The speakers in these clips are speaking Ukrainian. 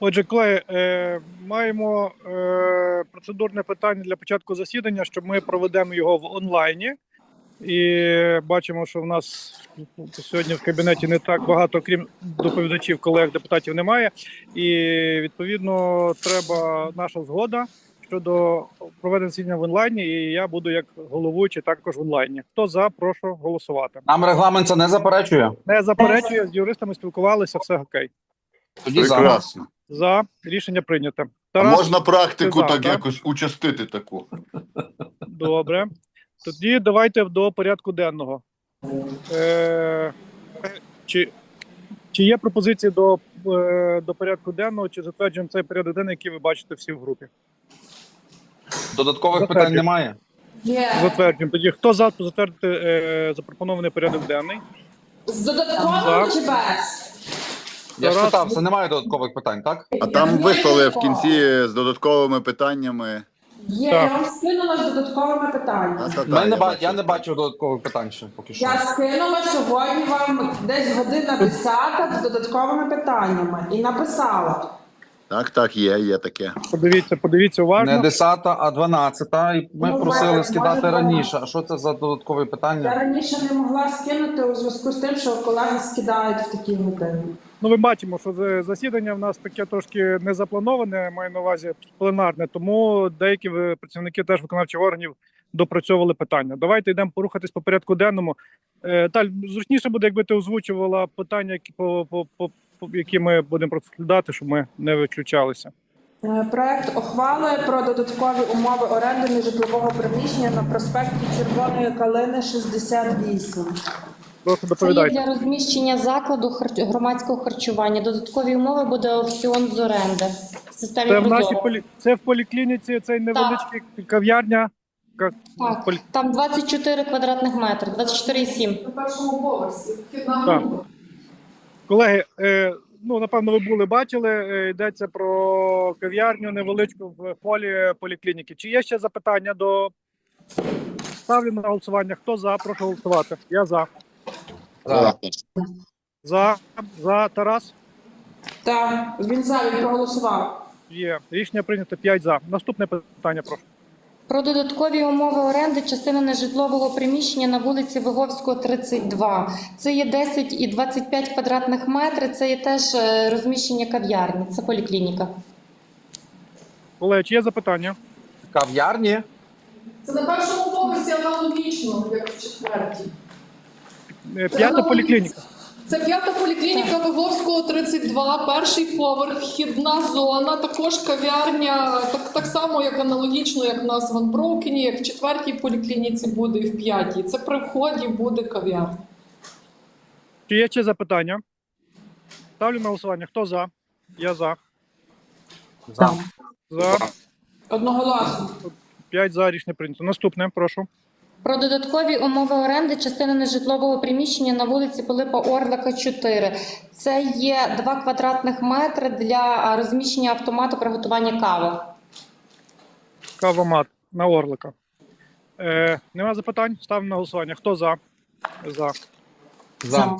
Отже, колеги, е, маємо е, процедурне питання для початку засідання, що ми проведемо його в онлайні. І бачимо, що в нас сьогодні в кабінеті не так багато, крім доповідачів, колег, депутатів немає. І відповідно треба наша згода щодо проведення засідання в онлайні. І я буду як головуючий також в онлайні. Хто за, прошу голосувати. Нам регламент це не заперечує. Не заперечує, з юристами спілкувалися, все окей. Тоді за. Прекрасно. За рішення прийнято. А Тарас, можна практику так так? якось участити таку. Добре. Тоді давайте до порядку денного. Е, чи, чи є пропозиції до, е, до порядку денного, чи затверджуємо цей порядок денний, який ви бачите всі в групі? Додаткових питань немає. Є. Затверджуємо. Тоді хто за затвердити е, запропонований порядок денний? З додатковим чи без? Я ж питався, немає додаткових питань, так? А там вислали в кінці з додатковими питаннями. Є, Так. я вам скинула з додатковими питаннями. Та-та-та, не ба- бачу. я не бачив додаткових питань ще поки що. Я скинула сьогодні вам десь година 10 з додатковими питаннями і написала. Так, так, є, є таке. Подивіться, подивіться уважно. Не 10, а 12, і ми Ну, просили може, скидати може, раніше. А що це за додаткові Я питання? раніше не могла скинути у зв'язку з тим, що колеги скидають в такі години. Ну, ми бачимо, що за- засідання в нас таке трошки не заплановане, маю на увазі пленарне, тому деякі працівники теж виконавчих органів допрацьовували питання. Давайте йдемо порухатись по порядку денному. Е, Таль, зручніше буде, якби ти озвучувала питання, які по, по, по які ми будемо розглядати, щоб ми не виключалися. Е, Проект ухвали про додаткові умови оренди нежитлового приміщення на проспекті Червоної Калини 68. Прошу Це є для розміщення закладу хар- громадського харчування. Додаткові умови буде аукціон з оренди в системі Це в нашій полі... це в поліклініці, цей невеличкий кав'ярня. Ка- Так, полі- там 24 квадратних метри, 24,7. На першому поверсі. Так. Колеги, е, ну напевно, ви були бачили. е, йдеться про кав'ярню невеличку в полі поліклініки. Чи є ще запитання до ставлю на голосування? Хто за? Прошу голосувати. Я за. За. За. За. Тарас. Так, він за, він проголосував. Є. Рішення прийнято 5 за. Наступне питання, прошу. Про додаткові умови оренди частини нежитлового приміщення на вулиці Виговського, 32. Це є 10 і 25 квадратних метрів. Це є теж е, розміщення кав'ярні. Це поліклініка. Колеги, чи є запитання? Кав'ярні? Це на першому поверсі аналогічно, як в четвертій. Е, П'ята поліклініка. Це п'ята поліклініка Виговського 32, перший поверх, вхідна зона, також кав'ярня, так, так само, як аналогічно, як в нас в Анброукені, як в четвертій поліклініці буде і в п'ятій. Це при вході буде кав'ярня. Чи є ще запитання? Ставлю на голосування. Хто за? Я за. За. За. Одноголосно. 5 за. Рішення прийнято. Наступне, прошу. Про додаткові умови оренди частини нежитлового приміщення на вулиці Пилипа Орлика, 4. Це є 2 квадратних метри для розміщення автомату приготування кави. Кавомат на Орлика. Е, нема запитань? Ставимо на голосування. Хто за? За. За.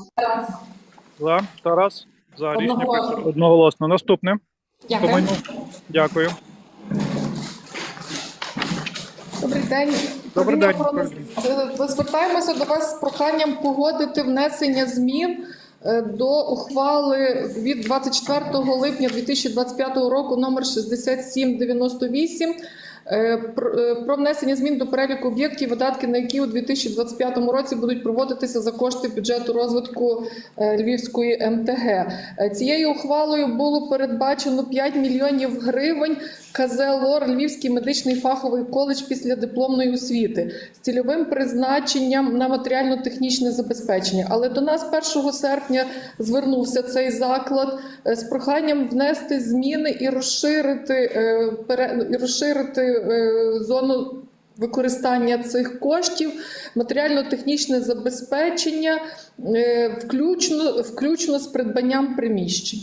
За. Тарас. За. Рішення Одноголосно. прийнято. одноголосно. Наступне. Дякую. Дякую. Добрий день. Добрий день. Е, Звертаємося до вас з проханням погодити внесення змін е, до ухвали від 24 липня 2025 року номер 6798 е, про е, про внесення змін до переліку об'єктів, видатки на які у 2025 році будуть проводитися за кошти бюджету розвитку е, Львівської МТГ. Е, Цією ухвалою було передбачено 5 мільйонів гривень КЗ ЛОР Львівський медичний фаховий коледж після дипломної освіти з цільовим призначенням на матеріально-технічне забезпечення. Але до нас 1 серпня звернувся цей заклад е, з проханням внести зміни і розширити, е, і розширити е, зону. Використання цих коштів, матеріально-технічне забезпечення, е, включно, включно з придбанням приміщень.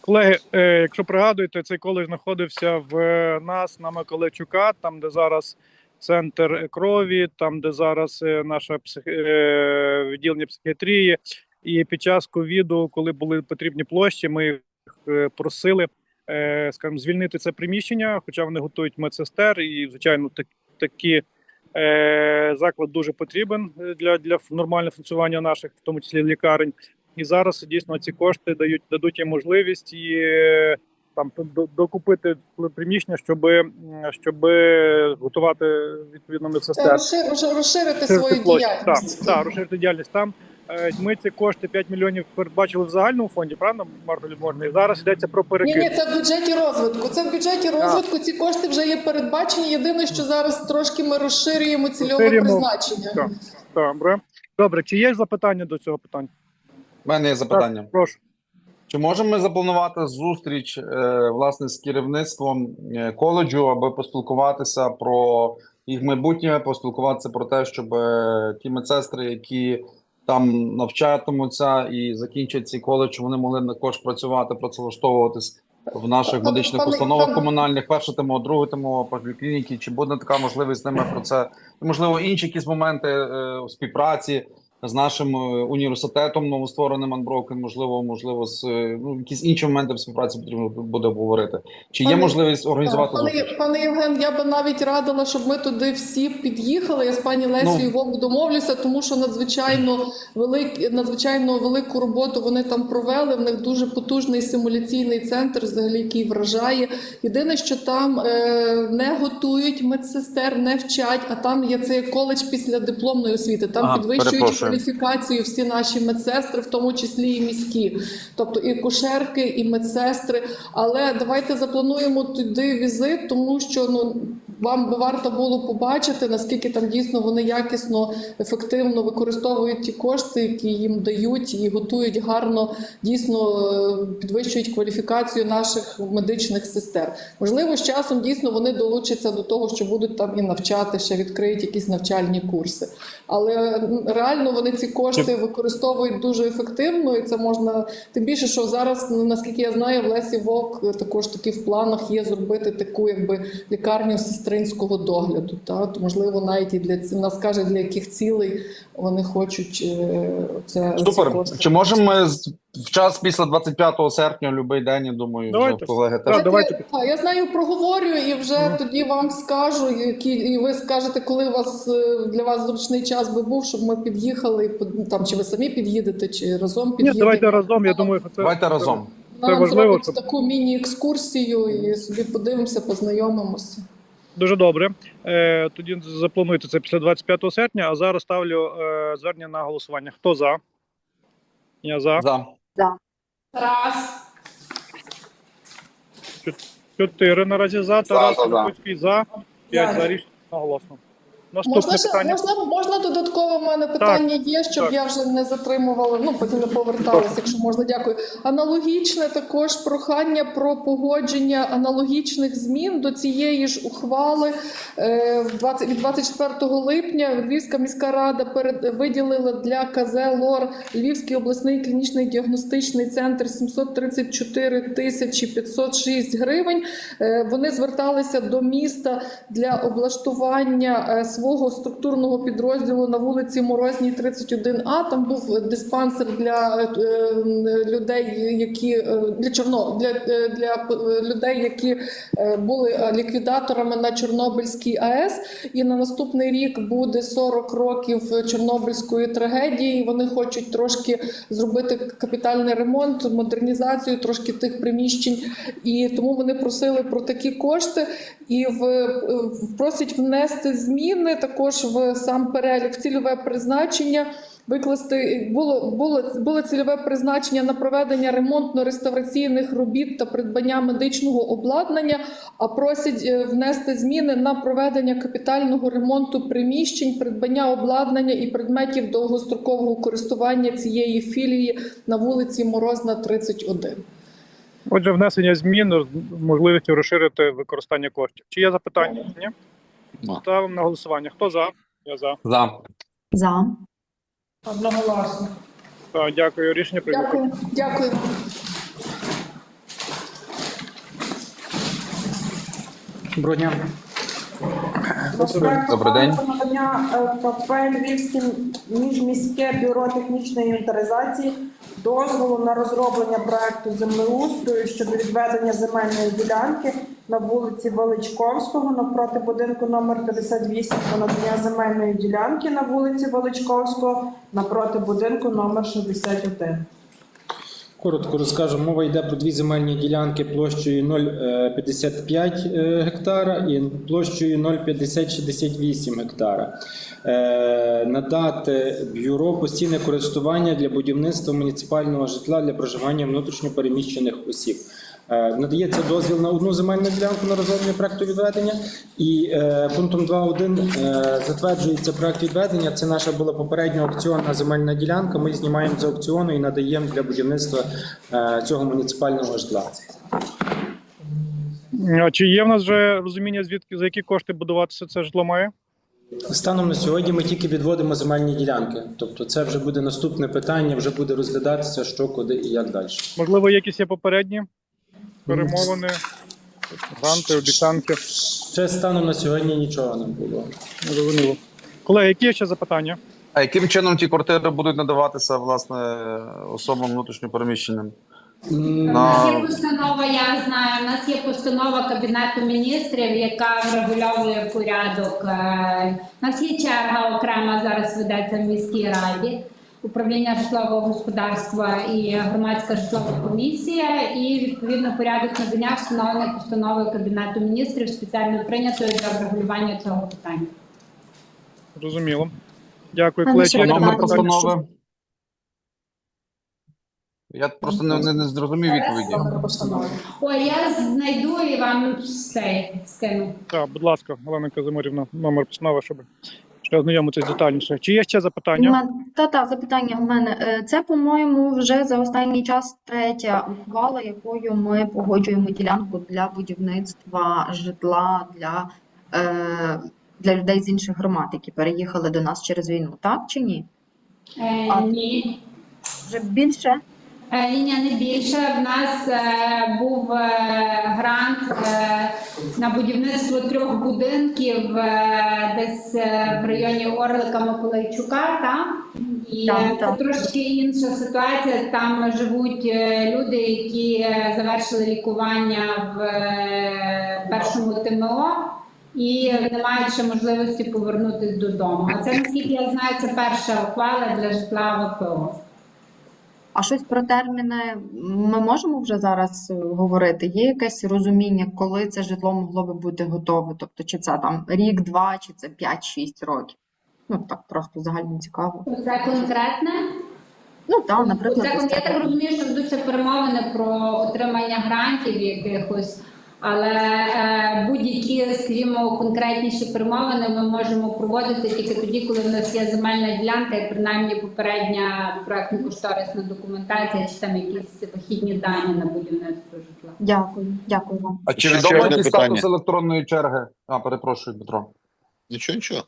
Колеги, е, якщо пригадуєте, цей коледж знаходився в е, нас на Миколайчука, там, де зараз центр крові, там, де зараз е, наше псих... е, відділення психіатрії. І під час ковіду, коли були потрібні площі, ми їх е, просили, е, скажімо, звільнити це приміщення, хоча вони готують медсестер, і звичайно, так, такі е, заклад дуже потрібен е, для, для нормального функціонування наших, в тому числі лікарень. І зараз дійсно ці кошти дають дадуть їм можливість і е, там до- докупити приміщення, щоб, щоб готувати відповідно медсестер. розшир- розширити Розширити свою діяльність. Так, так, розширити діяльність там. Е, Ми ці кошти 5 мільйонів передбачили в загальному фонді, правда, Марко Людможна? І зараз йдеться про Ні, перекид. ні, це в бюджеті розвитку. Це в бюджеті розвитку. Ці кошти вже є передбачені. Єдине, що зараз трошки ми розширюємо цільове Розширюємо. призначення. Так. Добре. Добре, чи є запитання до цього питання? У мене є запитання. Так, прошу. Чи можемо ми запланувати зустріч е, власне з керівництвом е, коледжу, аби поспілкуватися про їх майбутнє, поспілкуватися про те, щоб ті медсестри, які там навчатимуться і закінчать ці коледж, вони могли також працювати, працевлаштовуватись в наших Пане- медичних пане- установах пане- комунальних, перше ТМО, друге ТМО, поліклініки, чи буде така можливість з ними про це? Можливо, інші якісь моменти е, співпраці з нашим е, університетом новоствореним Unbroken, можливо, можливо, з е, ну, якісь інші моменти співпраці потрібно буде обговорити. Чи є можливість організувати Пане, зустріч? пане Євген, я би навіть радила, щоб ми туди всі під'їхали. Я з пані Лесією Ну. Вовк домовлюся, тому що надзвичайно велик, надзвичайно велику роботу вони там провели. В них дуже потужний симуляційний центр, взагалі який вражає. Єдине, що там е, не готують медсестер, не вчать, а там є цей коледж після дипломної освіти. Там Ага, підвищують перепрошую. Кваліфікацію всі наші медсестри, в тому числі і міські, тобто і кушерки, і медсестри. Але давайте заплануємо туди візит, тому що ну вам би варто було побачити, наскільки там дійсно вони якісно, ефективно використовують ті кошти, які їм дають, і готують гарно, дійсно е, підвищують кваліфікацію наших медичних сестер. Можливо, з часом дійсно вони долучаться до того, що будуть там і навчати, ще відкриють якісь навчальні курси. Але реально вони ці кошти використовують дуже ефективно, і це можна тим більше, що зараз, ну, наскільки я знаю, в Лесі Вовк е, також таки в планах є зробити таку, якби лікарню сестринського догляду. Та то можливо, навіть і для вона скаже, для яких цілей вони хочуть це це ці кошти. Чи можемо ми в час після 25 серпня, будь-який день, я думаю, Давайте. вже колеги теж. Давайте. Так, я знаю, проговорю і вже тоді вам скажу, які і ви скажете, коли вас е, для вас зручний час би був, щоб ми під'їхали там, чи ви самі під'їдете, чи разом Ні, давайте разом. Я думаю, це Давайте разом. Це Нам важливо, зробить щоб- таку міні-екскурсію і собі подивимося, познайомимося. дуже добре. Е, тоді заплануйте це після 25 серпня, а зараз ставлю е, звернення на голосування. Хто за? Я за. За. Раз. Чотири наразі за. Тарас за, за. П'ять за рішення наголосно. Наступне Можна, питання. можна, можна додатково в мене питання є, щоб так. я вже не затримувала, ну потім не поверталася, якщо можна, дякую. Аналогічне також прохання про погодження аналогічних змін до цієї ж ухвали е, 20, від 24 липня Львівська міська рада перед, виділила для КЗ ЛОР Львівський обласний клінічний діагностичний центр 734 тисячі 506 гривень. Е, Вони зверталися до міста для облаштування е, свого структурного підрозділу на вулиці Морозній, 31А. Там був диспансер для е, е, людей, які е, для чорно для, для людей, які були ліквідаторами на Чорнобильській АЕС. І на наступний рік буде 40 років Чорнобильської трагедії. Вони хочуть трошки зробити капітальний ремонт, модернізацію трошки тих приміщень. І тому вони просили про такі кошти і в, в просять внести зміни також в сам перелік цільове призначення. Викласти було було було цільове призначення на проведення ремонтно-реставраційних робіт та придбання медичного обладнання. А просять е, внести зміни на проведення капітального ремонту приміщень, придбання обладнання і предметів довгострокового користування цієї філії на вулиці Морозна, 31. Отже, внесення змін можливістю розширити використання коштів. Чи є запитання? Ні? Ставимо на голосування. Хто за? Я за. За. За. Одноголосно. Так, дякую. Рішення прийнято. Дякую, дякую. Доброго дня. Добрий день. Надання е, КП Львівське міжміське бюро технічної інвентаризації дозволу на розроблення проекту землеустрою щодо відведення земельної ділянки на вулиці Величковського навпроти будинку номер 58 та надання земельної ділянки на вулиці Величковського навпроти будинку номер 61. Коротко розкажу. Мова йде про дві земельні ділянки площею 0,55 е, гектара і площею 0,5068 гектара. Е, Надати бюро постійне користування для будівництва муніципального житла для проживання внутрішньопереміщених осіб. Е, Надається дозвіл на одну земельну ділянку на розроблення проекту відведення. І е, пунктом 2.1 е, затверджується проект відведення. Це наша була попередня аукціонна земельна ділянка. Ми знімаємо з аукціону і надаємо для будівництва цього муніципального житла. А чи є в нас вже розуміння, звідки за які кошти будуватися це житло має? Станом на сьогодні ми тільки відводимо земельні ділянки. Тобто, це вже буде наступне питання, вже буде розглядатися, що, куди і як далі. Можливо, якісь є попередні перемовини, гранти, обіцянки. Ще станом на сьогодні нічого не було. Зрозуміло. Колеги, які є ще запитання? А яким чином ті квартири будуть надаватися власне особам внутрішньопереміщеним? У нас є постанова, я знаю. У нас є постанова Кабінету міністрів, яка врегульовує порядок. Е, У нас є черга окрема зараз ведеться в міській раді. Управління житлового господарства і громадська житлова комісія, і відповідно порядок надання встановлений постановою Кабінету міністрів спеціально прийнятою для врегулювання цього питання. Зрозуміло. Дякую, колеги. Номер постанови? Я просто не, не, не зрозумів відповіді. Ой, я знайду і вам цей скину. Так, будь ласка, Олена Казимирівна, номер постанови, щоб ознайомитись детальніше. Чи є ще запитання? Та та запитання в мене. Е, Це, по-моєму, вже за останній час третя ухвала, якою ми погоджуємо ділянку для будівництва житла для, е, для людей з інших громад, які переїхали до нас через війну, так чи ні? Е, А- ні. Вже більше? Е, Лінія не більше. В нас е, був е, грант на будівництво трьох будинків десь в районі Орлика Миколайчука. Там. І це так. трошки інша ситуація. Там живуть люди, які завершили лікування в першому ТМО. І не мають ще можливості повернутися додому. А це наскільки я знаю, це перша ухвала для житла ВПО. А щось про терміни ми можемо вже зараз е, говорити? Є якесь розуміння, коли це житло могло би бути готове? Тобто, чи це там рік, два, чи це 5-6 років? Ну так просто загально цікаво. Це конкретне. Ну так, наприклад, Це, я так розумію, що ведуться перемовини про отримання грантів якихось, але е, будь-які, скажімо, конкретніші перемовини ми можемо проводити тільки тоді, коли в нас є земельна ділянка і принаймні попередня проектно-кошторисна документація чи там якісь вихідні дані на будівництво житла. Дякую, дякую вам. А чи відомо який статус електронної черги? А, перепрошую, Дмитро. Нічого, нічого.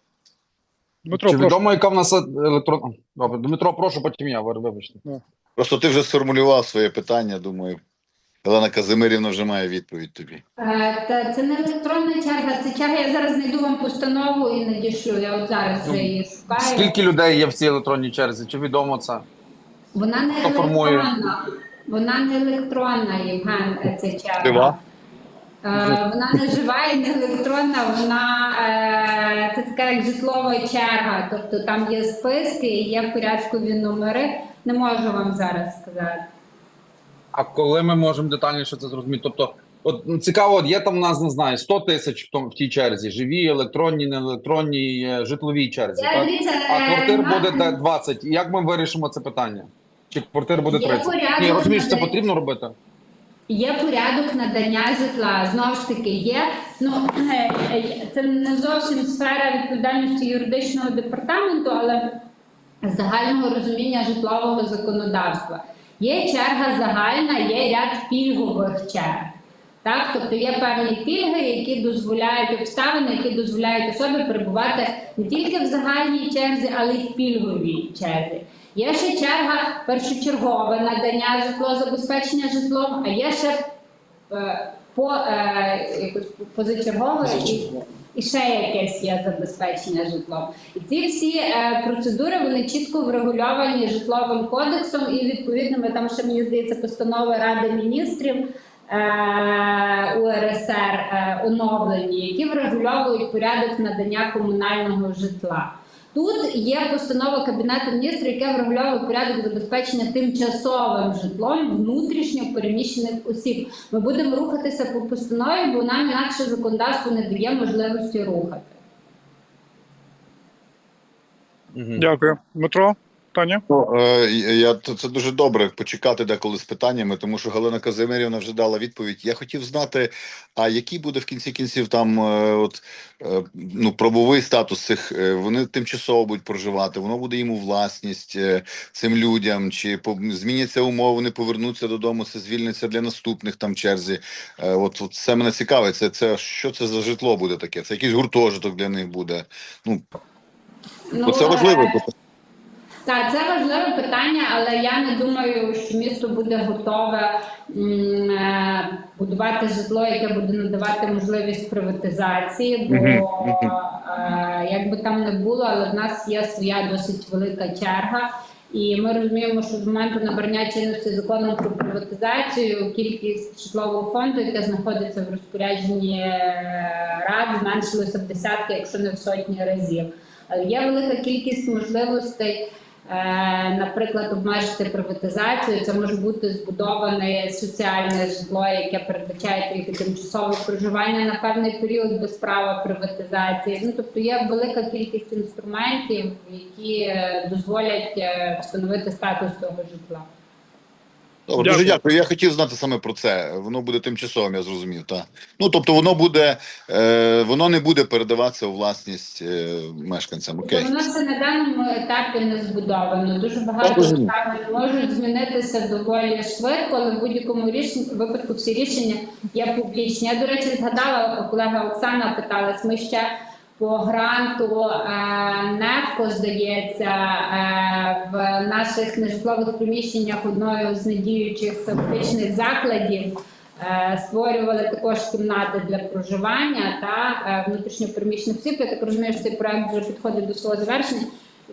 Дмитро, чи відомо, яка в нас електронна. Добре, Дмитро, прошу, потім я, ви- вибачте. Просто ти вже сформулював своє питання. Думаю, Олена Казимирівна вже має відповідь тобі. Е, Та це не електронна черга, це черга. Я зараз знайду вам постанову і надішлю. Я от зараз вже її шукаю. Скільки людей є в цій електронній черзі? Чи відомо це? Вона не Хто формує? електронна. Вона не електронна, Євген, е, ця черга. Жива? Е, Вона не жива і не електронна, вона е, це така як житлова черга. Тобто там є списки, і є порядкові номери. Не можу вам зараз сказати. А коли ми можемо детальніше це зрозуміти? Тобто, от ну, цікаво, от є там у нас, не знаю, 100 тисяч в, тому- в тій черзі, живі, електронні, не електронні, житловій черзі. Я, Так? А е, квартир буде де 20. Як ми вирішимо це питання? Чи квартир буде 30? порядок Ні, розумієш, це потрібно робити? Є порядок надання житла. Знову ж таки, є ну е, е, це не зовсім сфера відповідальності юридичного департаменту, але загального розуміння житлового законодавства. Є черга загальна, є ряд пільгових черг. Так, тобто є певні пільги, які дозволяють обставини, які дозволяють особі перебувати не тільки в загальній черзі, але й в пільговій черзі. Є ще черга першочергове надання житло, забезпечення житлом, а є ще е, по е, позачергове і ще якесь є забезпечення житлом. І ці всі е, процедури вони чітко врегульовані житловим кодексом і відповідними там ще мені здається постанови Ради міністрів е, УРСР е, оновлені, які врегульовують порядок надання комунального житла. Тут є постанова Кабінету міністрів, яка врегульовує порядок забезпечення тимчасовим житлом внутрішньо переміщених осіб. Ми будемо рухатися по постанові, бо нам інакше законодавство не дає можливості рухати. Дякую. Дмитро, Таня? Ну, е, я то це дуже добре почекати деколи з питаннями, тому що Галина Казимирівна вже дала відповідь. Я хотів знати, а який буде в кінці кінців там е, от е, ну правовий статус цих е, вони тимчасово будуть проживати, воно буде їм у власність е, цим людям, чи по- зміняться умови, вони повернуться додому, це звільниться для наступних там черзі. Е, От, от це мене цікавить. Це, це що це за житло буде таке? Це якийсь гуртожиток для них буде. Ну Ну, це важливо. е, Так, це важливе питання, але я не думаю, що місто буде готове е, будувати житло, яке буде надавати можливість приватизації. Бо е, як би там не було, але в нас є своя досить велика черга. І ми розуміємо, що з моменту набрання чинності законом про приватизацію кількість житлового фонду, яке знаходиться в розпорядженні е, рад, зменшилося в десятки, якщо не в сотні разів. Але є велика кількість можливостей, наприклад, обмежити приватизацію. Це може бути збудоване соціальне житло, яке передбачає тільки тимчасове проживання на певний період без права приватизації. Ну тобто є велика кількість інструментів, які е, дозволять е, встановити статус цього житла. Добре, Дякую. дуже дякую. Я хотів знати саме про це. Воно буде тимчасовим, я зрозумів. Так. Ну тобто, воно буде, е, воно не буде передаватися у власність е, мешканцям. Окей. Воно це на даному етапі не збудовано. Дуже багато обставин можуть змінитися доволі швидко, але в будь-якому рішенні випадку всі рішення є публічні. Я, до речі, згадала, колега Оксана питалась, ми ще по гранту е, НЕФКО, здається, е, в наших нежитлових приміщеннях одною з недіючих фактичних закладів е, створювали також кімнати для проживання та внутрішньопереміщених осіб. Я так розумію, що цей проект вже підходить до свого завершення.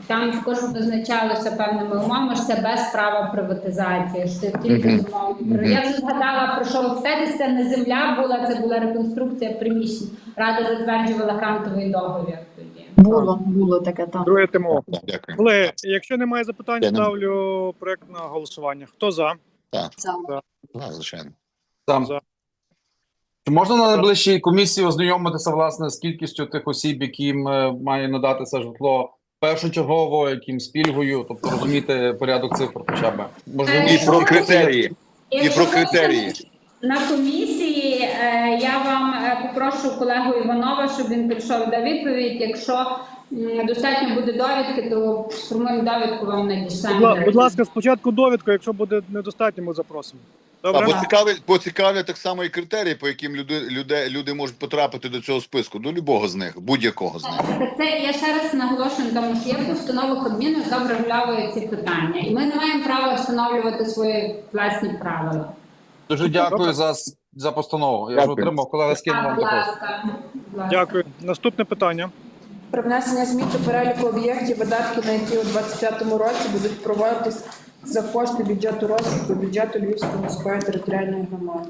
Там також визначалося певними умовами, що це без права приватизації. Що це тільки з умови. Я вже згадала про що ви це не земля була, це була реконструкція приміщень. Рада затверджувала грантовий договір тоді. Було, було таке, так. Друге. Так, Дякую. Колеги, якщо немає запитань, ставлю проект на голосування. Хто за? Так, звичайно. Там. За. Чи можна на найближчій комісії ознайомитися власне з кількістю тих осіб, яким е, має надатися житло першочергово, яким з пільгою, тобто розуміти порядок цифр хоча б. Можливо, І про критерії. І про критерії. На комісії е, я вам е, попрошу колегу Іванова, щоб він прийшов до відповідь. Якщо м, достатньо буде довідки, то сформуємо довідку вам Будь, надішлемо. будь ласка, спочатку довідку, якщо буде недостатньо, ми запросимо. Добре? Або цікавлять, бо цікавлять так само і критерії, по яким люди, люди, люди можуть потрапити до цього списку, до любого з них, будь-якого з них. Це я ще раз наголошую на тому, що є постанова Кабміну, яка врегульовує ці питання, і ми не маємо права встановлювати свої власні правила. дуже дякую за, за постанову. Я вже Дякую. отримав, колега скинув вам також. Дякую. Наступне питання. Про внесення змін до переліку об'єктів, видатки на які у 2025 році будуть проводитись за кошти бюджету розвитку бюджету Львівської міської територіальної громади.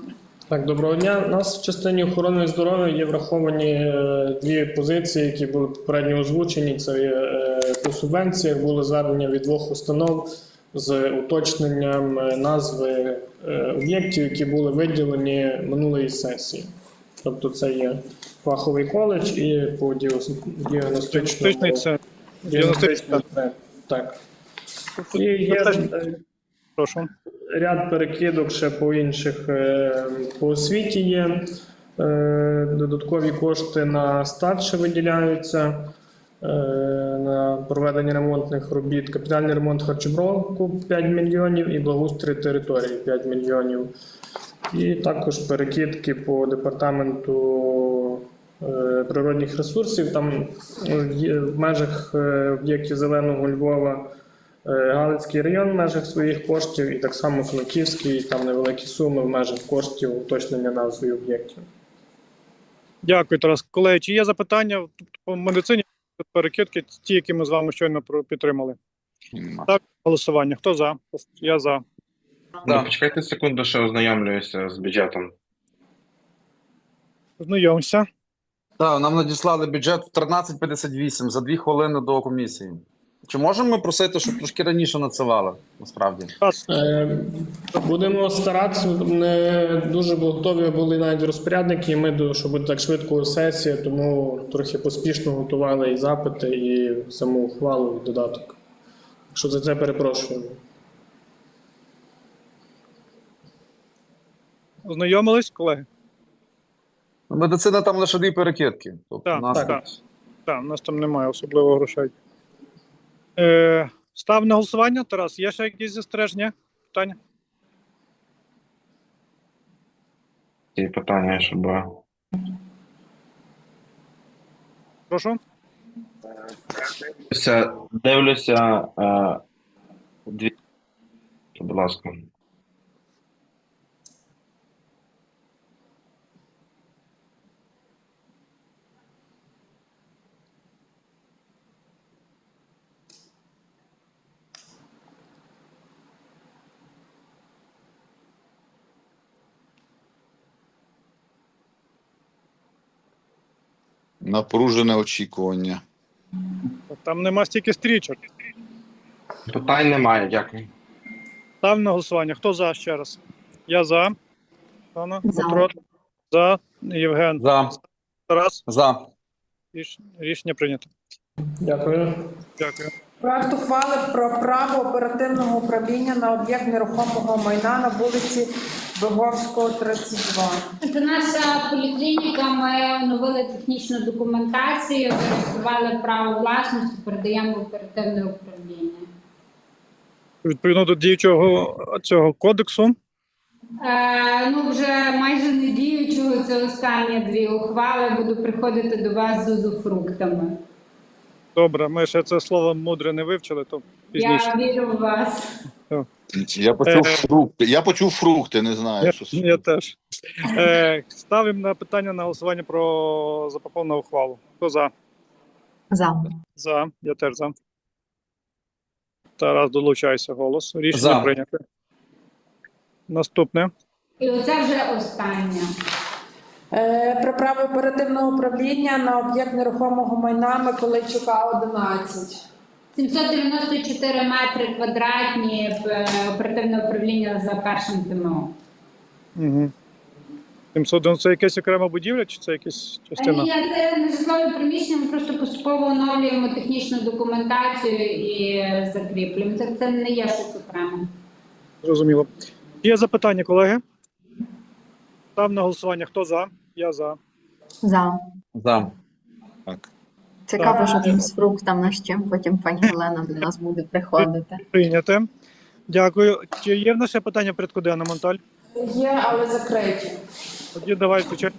Так, доброго дня. У нас в частині охорони здоров'я є враховані е, дві позиції, які були попередньо озвучені. Це е, по субвенціях було звернення від двох установ з уточненням е, назви об'єктів, які були виділені минулої сесії. Тобто це є фаховий коледж і по діагностичному центр. діагностичному. Так. І є е, Прошу. ряд перекидок ще по інших е, по освіті є. Е, Додаткові кошти на старт ще виділяються на проведення ремонтних робіт. Капітальний ремонт харчоброку 5 мільйонів і благоустрій території 5 мільйонів. І також перекидки по департаменту природних ресурсів. Там в межах об'єктів зеленого Львова Галицький район в межах своїх коштів, і так само Франківський, там невеликі суми в межах коштів уточнення назви об'єктів. Дякую, Тарас. Колеги, чи є запитання по медицині перекидки, ті, які ми з вами щойно про- підтримали? Нема. Так, голосування. Хто за? Я за. Да. Ну, почекайте секунду, ще ознайомлююся з бюджетом. Знайомся. Так, нам надіслали бюджет в 13.58 за дві хвилини до комісії. Чи можемо ми просити, щоб трошки раніше надсилали? Насправді. Е, Будемо старатися. Не дуже готові були навіть розпорядники. і Ми до- що буде так швидко сесія, тому трохи поспішно готували і запити, і саму ухвалу, і додаток. Що за це перепрошуємо. Ознайомились, колеги? Медицина там лише дві перекидки. Тобто Так, нас так. тут Так, у нас там немає особливо грошей. Е, став на голосування, Тарас. Є ще якісь застереження? Питання? І питання, щоб Прошу. Дивлюся, дивлюся е, дві. Будь ласка. Напружене очікування. Там нема стільки стрічок. Питань немає, дякую. Став на голосування. Хто за ще раз? Я за. Анна, За. Петро. За. Євген. за. Тарас. За. Ріш- Рішення прийнято. Дякую. Дякую. Проект ухвали про право оперативного управління на об'єкт нерухомого майна на вулиці Виговського, 32. Це наша поліклініка. Ми оновили технічну документацію, зареєстрували право власності, передаємо в оперативне управління. Відповідно до діючого цього кодексу. Е, ну, вже майже не діючого, це останні дві ухвали. Буду приходити до вас з узуфруктами. Добре, ми ще це слово мудре не вивчили, то пізніше. Я вірю в вас. Я почув Е. фрукти. Я почув фрукти, не знаю. Я, що я теж. Е, ставимо на питання на голосування про запропоновану ухвалу. Хто за? За. За. Я теж за. Тарас, долучайся голос. Рішення За. прийнято. Наступне. І оце вже останнє. Е, Про право оперативного управління на об'єкт нерухомого майна Миколайчука, 11. 794 метри квадратні е, оперативне управління за першим ТМО. Угу. 700, це якась окрема будівля, чи це якась частина? Ні, це не житлове приміщення, ми просто поступово оновлюємо технічну документацію і закріплюємо. Це, це не є щось окреме. Зрозуміло. Є запитання, колеги? Став на голосування. Хто за? Я за. За. За. Так. Цікаво, що там з фруктами, з чим потім пані Олена до нас буде приходити. Прийняте. Дякую. Чи є в нас ще питання в порядку денному, Анталь? Є, але закриті. Тоді давай включай.